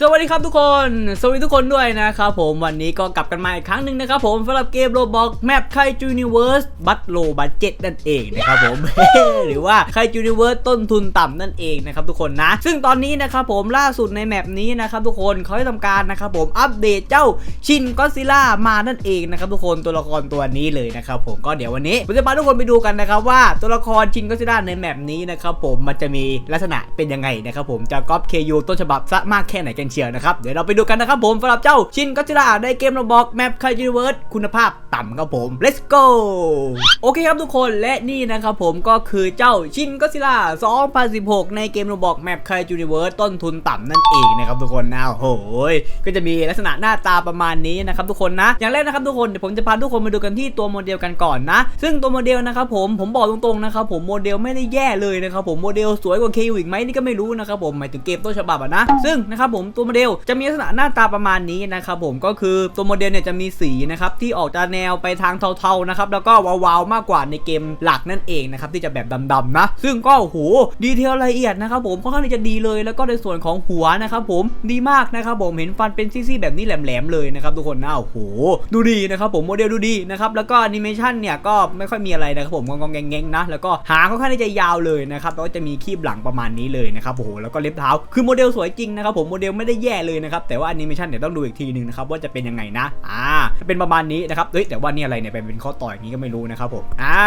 สวัสดีครับทุกคน สวัสดีทุกคนด้วยนะครับผมวันนี้ก็กลับกันมาอีกครั้งหนึ่งนะครับผมสำหรับเกมโรบอกแมปไคจูนิเวิร์สบัตโลบัตเจ็ตนั่นเองนะครับผม หรือว่าไคจูนิเวิร์สต้นทุนต่ำนั่นเองนะครับทุกคนนะ ซึ่งตอนนี้นะครับผมล่าสุดในแมปนี้นะครับทุกคนเขาได้ทำการนะครับผมอัปเดตเจ้าชินก็ซิล่ามานั่นเองนะครับทุกคนตัวละครตัวนี้เลยนะครับผมก็เดี๋ยววันนี้ผมจะพาทุกคนไปดูกันนะครับว่าตัวละครชินก็ซิล่าในแมปนี้นะครับผมมันจะมีลักษณะเป็นยังไงนะครับผมจะก๊อปเคยูต้นฉบับซะมากแค่ไหนกันเชียวนะครับ เดี๋ยวเราไปดูกันนะครับผมสำหรับเจ้าชินก็ซิล่าในเกมโรบอกแมปไคจูนิเวิร์สคุณภาพต่ำครับผม let's go โอเคครับทุกคนและนี่นะครับผมก็คือเจ้าชินก็ซิล่า2016 ในเกมโรบอกแมปไคจูนิเวิร์สต้นทุนต่ำนั่นเองนะครับทุกคนนะโอ้โหยก็จะมีลักษณะหน้าตาประมาณนี้นะครับทุกคนนะ อย่างแรกนะครับทุกคนเดี๋ยวผมจะพาทุกคนมาดูกันที่ตัวโมเดลกันก่อนนะ ซึ่งตัวโมเดลนะครับผมผมบอกตรงๆนะครับผมโมเดลไม่ได้แย่เลยนะครับผมโมเดลสวยกว่าเคอีกไหมนี่ก็ไม่รู้นะครับผมหมายถึงเกมต้นฉบับอะนะซึ่งนะครับผมตัวโมเดล จะมีลักษณะหน้าตาประมาณนี้นะครับผมก็คือตัวโมเดลเนี่ยจะมีสีนะครับที่ออกจาแนวไปทางเทาๆนะครับแล้วก็วาวๆมากกว่าในเกมหลักนั่นเองนะครับที่จะแบบดำๆนะ ซึ่งก็โอ้โหดีเทลละเอียดนะครับผมค่อนข้างที่จะดีเลย แล้วก็ในส่วนของหัวนะครับผมดีมากนะครับผมเห็นฟันเป็นซี่ๆแบบนี้แหลมๆเลยนะครับทุกคนนะโอ้โหดูดีนะครับผมโมเดลดูดีนะครับแล้วก็แอนิเมชันเนี่ยก็ไม่ค่อยมีอะไรนะครับผมงองๆแงงๆนะแล้วก็หางค่อนข้างที่จะยาวเลยนะครับแล้วก็จะมีคีบหลังประมาณนี้เลยนะครับโอ้โหแล้วก็เล็บเท้าคือโมเดลสวยจริงนะครับผมโมเดลไม่ได้แย่เลยนะครับแต่ว่าแอนิเมชันเดี๋ยวต้องดูอีกทีหนึงนะครับว่าจะเป็นยังไงนะอ่าเป็นประมาณนี้นะครับเฮ้ยแต่ว่านี่อะไรเนี่ยเป็นข้อต่ออย่างนี้ก็ไม่รู้นะครับผมอ่า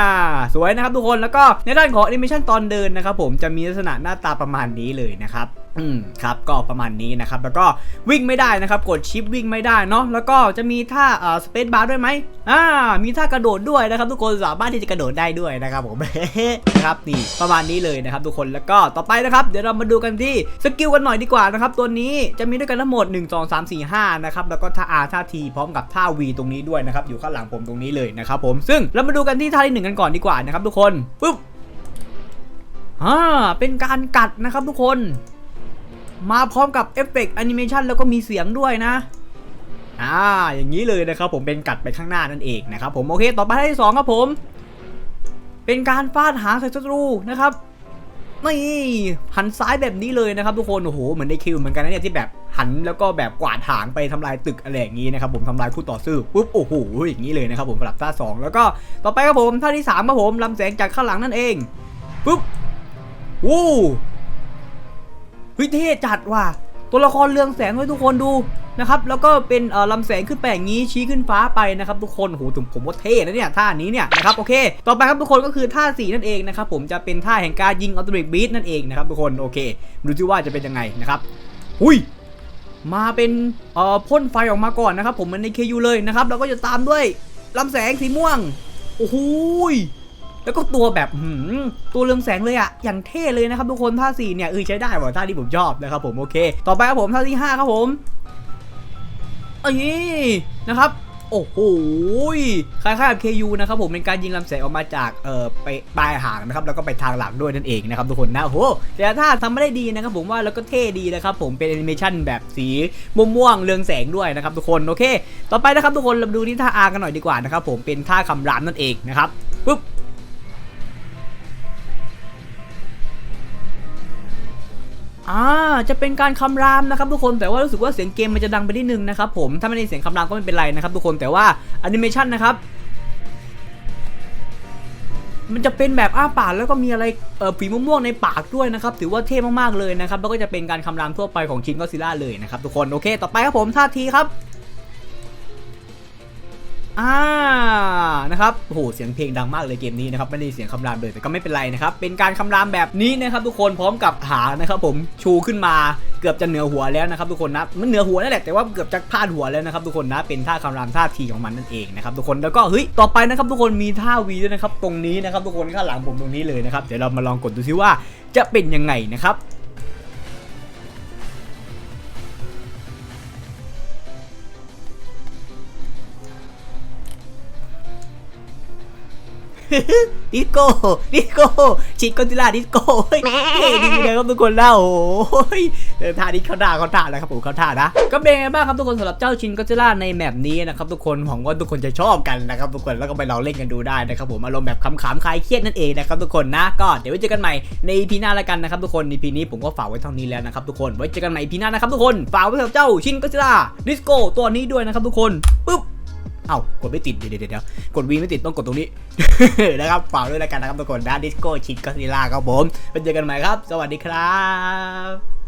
สวยนะครับทุกคนแล้วก็ในด้านของแอนิเมชันตอนเดินนะครับผมจะมีลักษณะหน้าตาประมาณนี้เลยนะครับ อืมครับก็ประมาณนี้นะครับแล้วก็วิ่งไม่ได้นะครับกดชิปวิ่งไม่ได้เนาะแล้วก็จะมีท่าเอ่อสเปซบาร์ด้วยไหมอ่ามีท่ากระโดดด้วยนะครับ ทุกคนสามารถที่จะกระโดดได้ด้วยนะครับผมนะครับนี่ประมาณนี้เลยนะครับทุกคนแล้วก็ต่อไปนะครับเดี๋ยวเรามาดูกันที่สกิลกันหน่อยดีกว่านะครับตัวนี้จะมีด้วยกันทั้งหมด 1 2 3 4 5นะครับแล้วก็ท่า R ท่า T พร้อมกับท่า V ตรงนี้ด้วยนะครับอยู่ข้างหลังผมตรงนี้เลยนะครับผมซึ่งเรามาดูกันที่ท่าที่หนึ่งกันก่อนดีกว่านะครับทุกคนปึ๊บอ่าเป็นการกัดนะครับทุกคน มาพร้อมกับเอฟเฟกต์แอนิเมชันแล้วก็มีเสียงด้วยนะอ่าอย่างนี้เลยนะครับผมเป็นกัดไปข้างหน้านั่นเองนะครับผมโอเคต่อไปท่าที่สองครับผม เป็นการฟาดหางใส่ศัตรูนะครับนี่หันซ้ายแบบนี้เลยนะครับทุกคนโอ้โหเหมือนในคิวเหมือนกันนะเนี่ยที่แบบหันแล้วก็แบบกวาดหางไปทำลายตึกอะไรอย่างนี้นะครับผมทำลายคู่ต่อสู้ปุ๊บโอ้โหอย่างนี้เลยนะครับผมสำหรับท่าสองแล้วก็ต่อไปครับผมท่าที่สามครับผมลำแสงจากข้างหลังนั่นเองปุ๊บวู้ ฮ้ยเท่จัดว่ะตัวละครเรืองแสงให้ทุกคนดูนะครับแล้วก็เป็นลำแสงขึ้นไปอย่างนี้ชี้ขึ้นฟ้าไปนะครับทุกคนโหถึงผมว่าเท่นะเนี่ยท่านี้เนี่ยนะครับโอเค ต่อไปครับทุกคนก็คือท่าสีนั่นเองนะครับผมจะเป็นท่าแห่งการยิงอัลติเมทบีทนั่นเองนะครับทุกคนโอเคดูซิว่าจะเป็นยังไงนะครับหุยมาเป็นเอ่อพ่นไฟออกมาก่อนนะครับผมมันในเคยูเลยนะครับแล้วก็จะตามด้วยลำแสงสีม่วงโอ้โหย แล้วก็ตัวแบบหืมตัวเรืองแสงเลยอะอย่างเท่เลยนะครับทุกคนท่าสี่เนี่ยเออใช้ได้ว่ะท่าที่ผมชอบนะครับผมโอเค ต่อไปครับผมท่าที่ห้าครับผมอ้ยนะครับโอ้โหคล้ายๆกับ KU นะครับผมเป็นการยิงลำแสงออกมาจากเอ่อไปปลายหางนะครับแล้วก็ไปทางหลังด้วยนั่นเองนะครับทุกคนนะโอ้โหแต่ถ้าทำไม่ได้ดีนะครับผมว่าแล้วก็เท่ดีนะครับผมเป็นแอนิเมชันแบบสีม่วงๆเรืองแสงด้วยนะครับทุกคนโอเค ต่อไปนะครับทุกคนเราดูที่ท่า R กันหน่อยดีกว่านะครับผมเป็นท่าคำรามนั่นเองนะครับปุ๊บ อ่าจะเป็นการคำรามนะครับทุกคนแต่ว่ารู้สึกว่าเสียงเกมมันจะดังไปนิดนึงนะครับผมถ้าไม่ได้เสียงคำรามก็ไม่เป็นไรนะครับทุกคนแต่ว่าแอนิเมชันนะครับมันจะเป็นแบบอ้าปากแล้วก็มีอะไรผีม่วงๆในปากด้วยนะครับ ถือว่าเท่มากๆเลยนะครับ แล้วก็จะเป็นการคำรามทั่วไปของชินก็ซิล่าเลยนะครับทุกคน โอเค ต่อไปครับผมท่าทีครับ อ่า นะครับโอ้โหเสียงเพลงดังมากเลยเกมนี้นะครับไม่ได้เสียงคำรามเลยแต่ก็ไม่เป็นไรนะครับเป็นการคำรามแบบนี้นะครับทุกคนพร้อมกับหางนะครับผมชูขึ้นมาเกือบจะเหนือหัวแล้วนะครับทุกคนนะมันเหนือหัวนั่นแหละแต่ว่าเกือบจะพลาดหัวแล้วนะครับทุกคนนะเป็นท่าคำรามท่าทีของมันนั่นเองนะครับทุกคนแล้วก็เฮ้ยต่อไปนะครับทุกคนมีท่าวีด้วยนะครับตรงนี้นะครับทุกคนข้างหลังผมตรงนี้เลยนะครับเดี๋ยวเรามาลองกดดูซิว่าจะเป็นยังไงนะครับ ดิสโก้ดิสโก้ชิคกอนติล่าดิสโก้เฮ้ยยดีเลยครับทุกคนแล้วโอ้ยเออท่านี้เขาท่าเขาท่าแล้วครับผมเขาท่านะก็เป็นไงบ้างครับทุกคนสำหรับเจ้าชินกอนติล่าในแมปนี้นะครับทุกคนหวังว่าทุกคนจะชอบกันนะครับทุกคนแล้วก็ไปลองเล่นกันดูได้นะครับผมอารมณ์แบบขำๆคลายเครียดนั่นเองนะครับทุกคนนะก็เดี๋ยวไว้เจอกันใหม่ใน EP หน้าล้วกันนะครับทุกคนใน EP นี้ผมก็ฝากไว้เท่านี้แล้วนะครับทุกคนไว้เจอกันใหม่ EP หน้านะครับทุกคนฝากไว้สำหรับเจ้าชินกอนติล่าดิสโก้ตัวนี้ด้วยนะครับทุกคนปึ๊บ เอ้ากดไม่ติดเดี๋ยวเดี๋ยวเดี๋ยวกดวีไม่ติดต้องกดตรงนี้นะครับฝากด้วยแล้วกันนะครับทุกคนนะดิสโก้ชินกอซิล่าครับผมไปเจอกันใหม่ครับ สวัสดีครับ